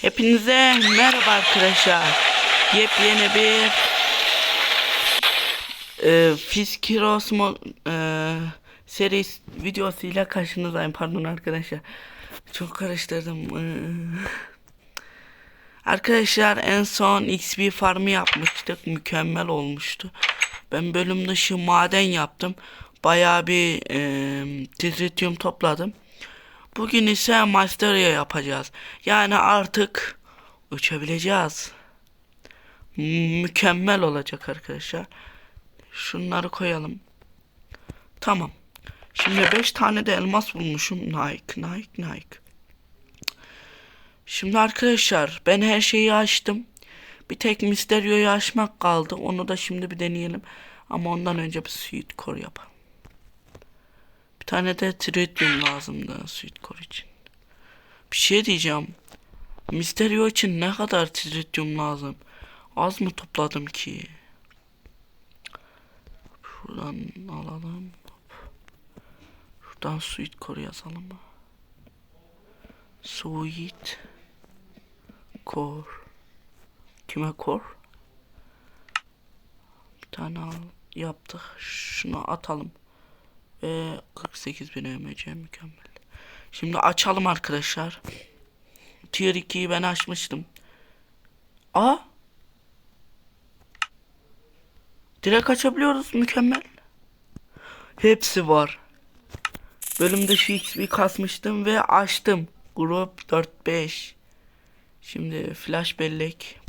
Hepinize merhaba arkadaşlar. Yepyeni bir e, Fiskiros e, serisi videosuyla karşınızdayım. Pardon arkadaşlar. Çok karıştırdım. E, Arkadaşlar en son XP farmı yapmıştık. Mükemmel olmuştu. Ben bölüm dışı maden yaptım. Bayağı bir e, titrityum topladım. Bugün ise Masteria yapacağız. Yani artık uçabileceğiz. Mükemmel olacak arkadaşlar. Şunları koyalım. Tamam. Şimdi 5 tane de elmas bulmuşum. Nike, Nike, Nike. Şimdi arkadaşlar ben her şeyi açtım. Bir tek Mysterio'yu açmak kaldı. Onu da şimdi bir deneyelim. Ama ondan önce bir suit core yapalım. Tane de tritium lazımdı suit core için. Bir şey diyeceğim. Mysterio için ne kadar tritium lazım? Az mı topladım ki? Şuradan alalım. Şuradan suit core yazalım mı? Sweet Core. Kime core? Bir tane al, yaptık. Şunu atalım. Ve 48 bin EMC mükemmel. Şimdi açalım arkadaşlar. Tier 2'yi ben açmıştım. Aa! Direkt açabiliyoruz mükemmel. Hepsi var. Bölümde şu XP kasmıştım ve açtım. Grup 4-5. Şimdi flash bellek.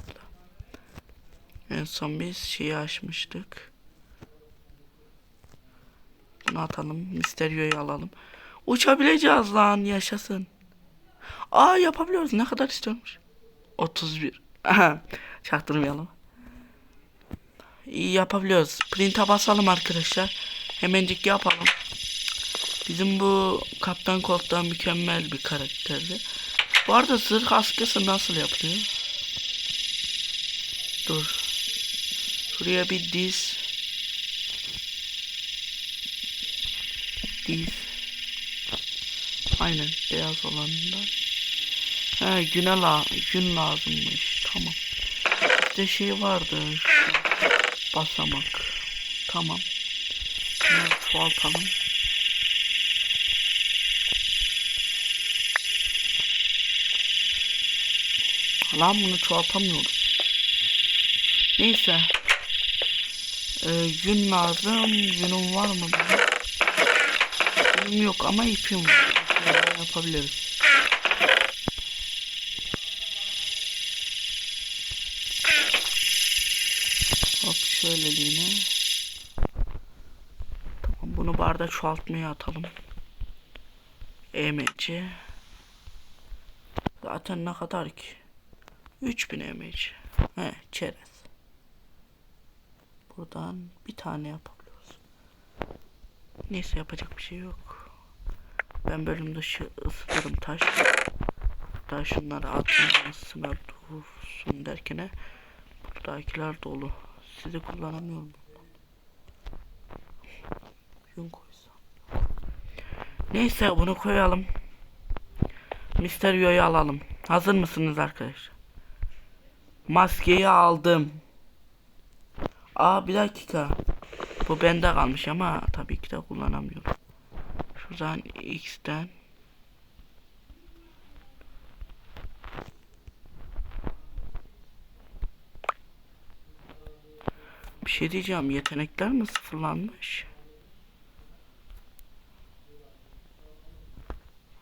En son biz şeyi açmıştık. Bunu atalım. Mysterio'yu alalım. Uçabileceğiz lan yaşasın. Aa yapabiliyoruz. Ne kadar istiyormuş? 31. Aha, Çaktırmayalım. İyi yapabiliyoruz. Print'e basalım arkadaşlar. Hemencik yapalım. Bizim bu Kaptan Colt'tan mükemmel bir karakterdi. Bu arada zırh askısı nasıl yapılıyor? Dur. Şuraya bir diz. Diz. Aynen beyaz olanından. He güne la gün lazımmış. Tamam. İşte şey vardı. Basamak. Tamam. Bunları çoğaltalım. Lan bunu çoğaltamıyoruz. Neyse. Ee, yün lazım. Yünüm var mı benim? Yünüm yok ama ipim var. Şöyle yapabiliriz. Hop şöyleliğine. Tamam bunu barda çoğaltmaya atalım. EMC. Zaten ne kadar ki? 3000 mAh. He, çerez. Buradan bir tane yapabiliyoruz. Neyse yapacak bir şey yok. Ben bölüm dışı ısıtırım taş. Daha şunları atayım ısınlar dursun derkene buradakiler dolu. Sizi kullanamıyorum. Yün koysam. Neyse bunu koyalım. Mysterio'yu alalım. Hazır mısınız arkadaşlar? Maskeyi aldım. Aa bir dakika. Bu bende kalmış ama tabii ki de kullanamıyorum. Şuradan X'ten Bir şey diyeceğim. Yetenekler mi sıfırlanmış?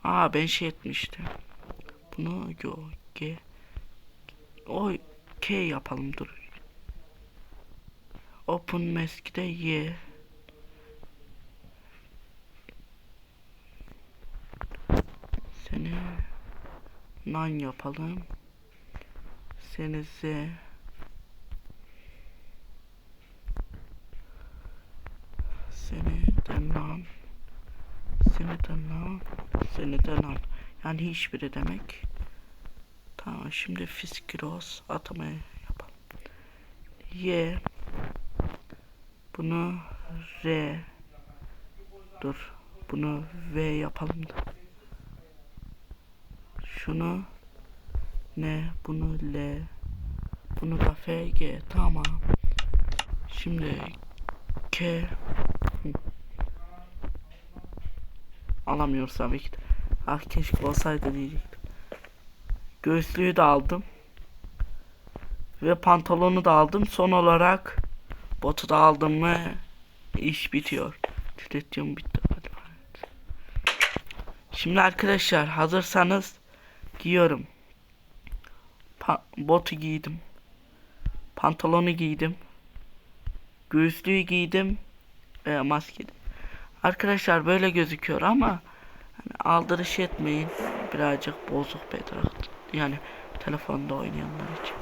Aa ben şey etmiştim. Bunu yo G o K yapalım dur. Open mask'de Y. Seni nan yapalım. Seni Z. Seni de nan. Seni de nan. Seni de nan. Yani hiçbiri demek. Tamam şimdi Fiskiros atamayı yapalım. Y bunu R dur bunu V yapalım da şunu Ne? Bunu L. Bunu da FG. Tamam. Şimdi K. Hı. Ki de. Ah keşke olsaydı diyecektim. Göğüslüğü de aldım. Ve pantolonu da aldım. Son olarak botu da aldım mı iş bitiyor. Tüketiyorum bitti. Hadi. Şimdi arkadaşlar hazırsanız giyiyorum. Pa- botu giydim. Pantolonu giydim. Göğüslüğü giydim. Ve maske. de. Arkadaşlar böyle gözüküyor ama hani aldırış etmeyin. Birazcık bozuk bir taraf. Yani telefonda oynayanlar için.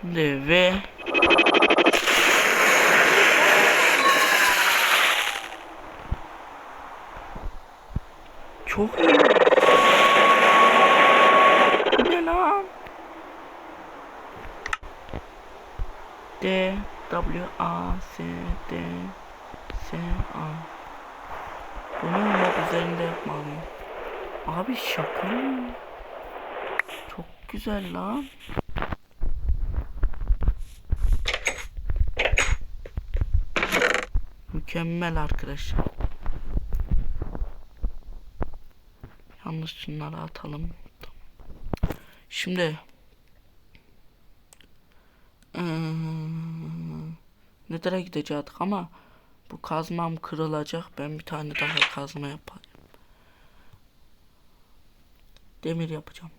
Şimdi ve çok iyi. Bu ne lan? D W A S D S A Bunu mob üzerinde yapmalıyım. Abi şaka mı? Çok güzel lan. Mükemmel arkadaşlar. Yalnız şunları atalım. Şimdi Nether'a gidecektik ama bu kazmam kırılacak. Ben bir tane daha kazma yapayım. Demir yapacağım.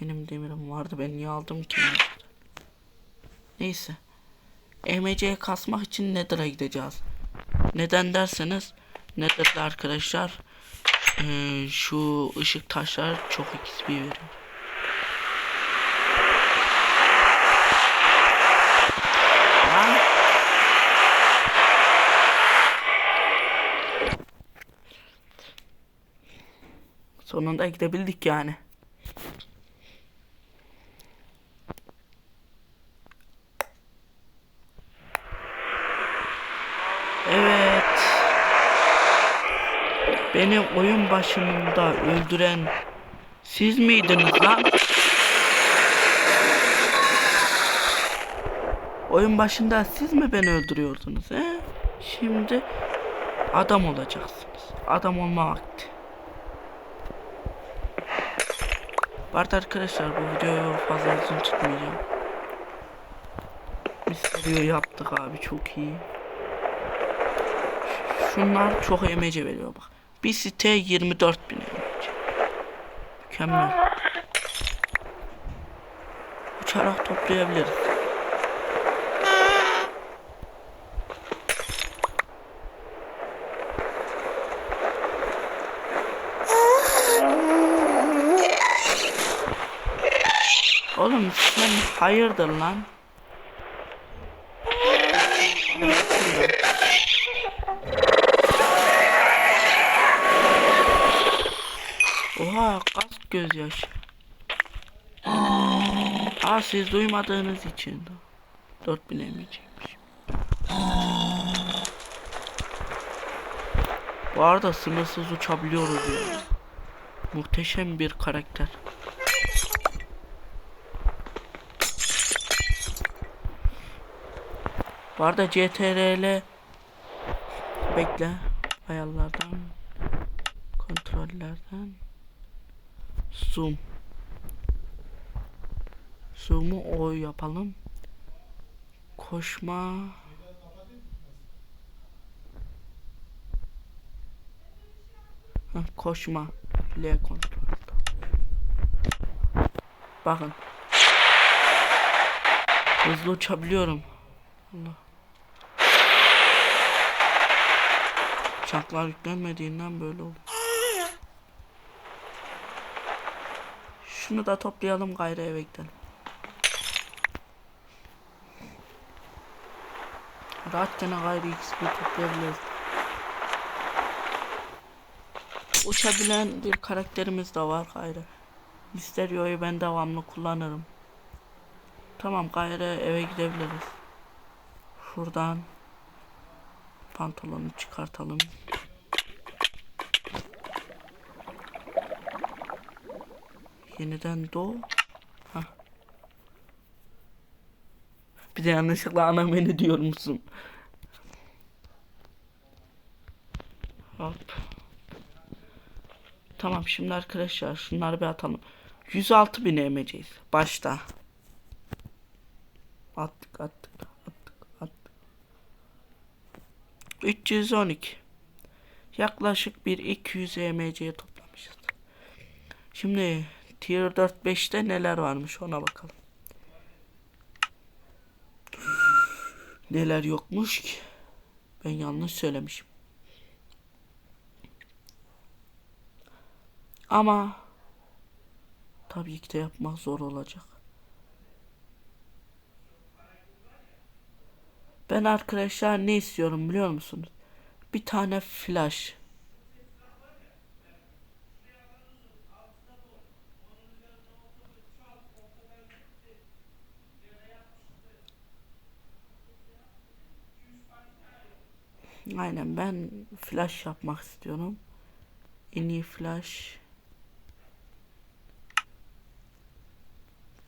Benim demirim vardı. Ben niye aldım ki? Neyse. EMC'ye kasmak için Nether'a gideceğiz. Neden derseniz Nether'da arkadaşlar şu ışık taşlar çok XP veriyor. Lan. Sonunda gidebildik yani. Evet. Beni oyun başında öldüren siz miydiniz lan? Oyun başında siz mi beni öldürüyordunuz he? Şimdi adam olacaksınız. Adam olma vakti. Bu arada arkadaşlar bu videoyu fazla uzun tutmayacağım. Biz video yaptık abi çok iyi. Şunlar çok emece veriyor bak. Bir site 24 bin emece. Mükemmel. Uçarak toplayabiliriz. Oğlum sen hayırdır lan? Oha kask gözyaşı. Aa siz duymadığınız için. 4000 emiciymiş. Bu arada sınırsız uçabiliyoruz ya. Muhteşem bir karakter. Bu arada CTRL bekle. Ayarlardan kontrollerden. Zoom. Zoom'u o yapalım. Koşma. Koşma. L kontrol. Bakın. Hızlı uçabiliyorum. Allah Uçaklar yüklenmediğinden böyle oldu. Şunu da toplayalım gayrı eve gidelim. Rahat gene gayrı XP toplayabiliriz. Uçabilen bir karakterimiz de var gayrı. Mysterio'yu ben devamlı kullanırım. Tamam gayrı eve gidebiliriz. Şuradan pantolonu çıkartalım. Yeniden doğ. Hah. Bir de yanlışlıkla ana menü diyormuşum. Hop. Tamam şimdi arkadaşlar şunları bir atalım. 106 bin emeceğiz. Başta. Attık attık attık. 312. Yaklaşık bir 200 EMC'ye toplamışız. Şimdi Tier 4-5'te neler varmış ona bakalım. Neler yokmuş ki? Ben yanlış söylemişim. Ama tabii ki de yapmak zor olacak. Ben arkadaşlar ne istiyorum biliyor musunuz? Bir tane flash. Aynen ben flash yapmak istiyorum. En iyi flash.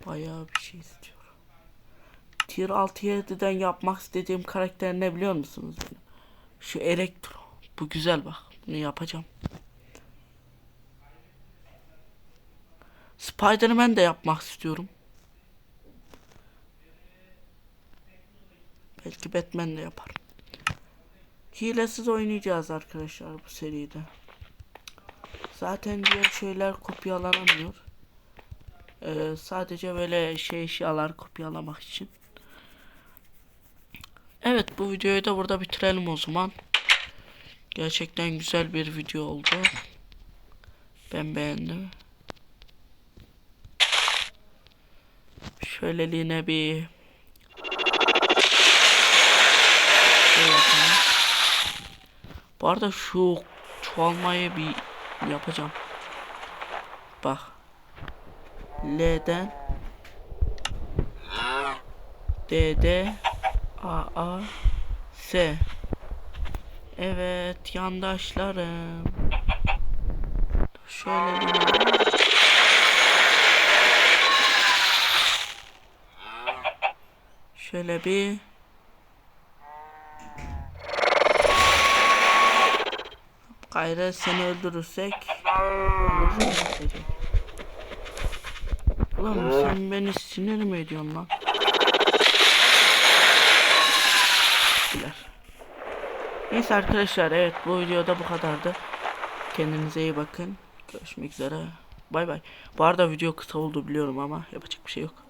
Bayağı bir şey istiyorum. Tier 6 7'den yapmak istediğim karakter ne biliyor musunuz? Şu elektro. Bu güzel bak. Bunu yapacağım. Spider-Man de yapmak istiyorum. Belki Batman de yaparım. Hilesiz oynayacağız arkadaşlar bu seride. Zaten diğer şeyler kopyalanamıyor. Ee, sadece böyle şey eşyalar kopyalamak için. Evet bu videoyu da burada bitirelim o zaman. Gerçekten güzel bir video oldu. Ben beğendim. Şöyleliğine bir şey. Bu arada şu çoğalmayı bir yapacağım. Bak. L'den D'de A A S Evet yandaşlarım. Şöyle bir Şöyle bir Gayrı seni öldürürsek Ulan sen beni sinir mi ediyorsun lan? Neyse arkadaşlar evet bu videoda bu kadardı. Kendinize iyi bakın. Görüşmek üzere. Bay bay. Bu arada video kısa oldu biliyorum ama yapacak bir şey yok.